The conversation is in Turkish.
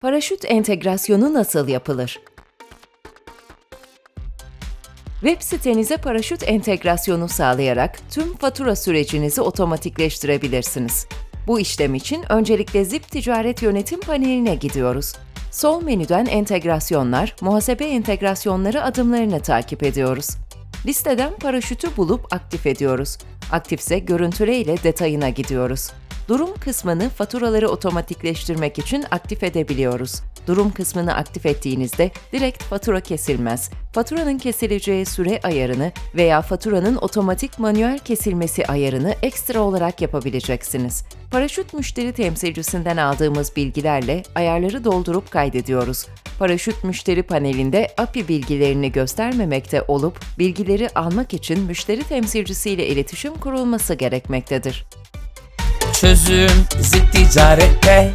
Paraşüt entegrasyonu nasıl yapılır? Web sitenize paraşüt entegrasyonu sağlayarak tüm fatura sürecinizi otomatikleştirebilirsiniz. Bu işlem için öncelikle Zip Ticaret Yönetim paneline gidiyoruz. Sol menüden entegrasyonlar, muhasebe entegrasyonları adımlarını takip ediyoruz. Listeden paraşütü bulup aktif ediyoruz. Aktifse görüntüle ile detayına gidiyoruz. Durum kısmını faturaları otomatikleştirmek için aktif edebiliyoruz. Durum kısmını aktif ettiğinizde direkt fatura kesilmez. Faturanın kesileceği süre ayarını veya faturanın otomatik manuel kesilmesi ayarını ekstra olarak yapabileceksiniz. Paraşüt müşteri temsilcisinden aldığımız bilgilerle ayarları doldurup kaydediyoruz. Paraşüt müşteri panelinde API bilgilerini göstermemekte olup bilgileri almak için müşteri temsilcisiyle iletişim kurulması gerekmektedir. Çözüm zip ticarette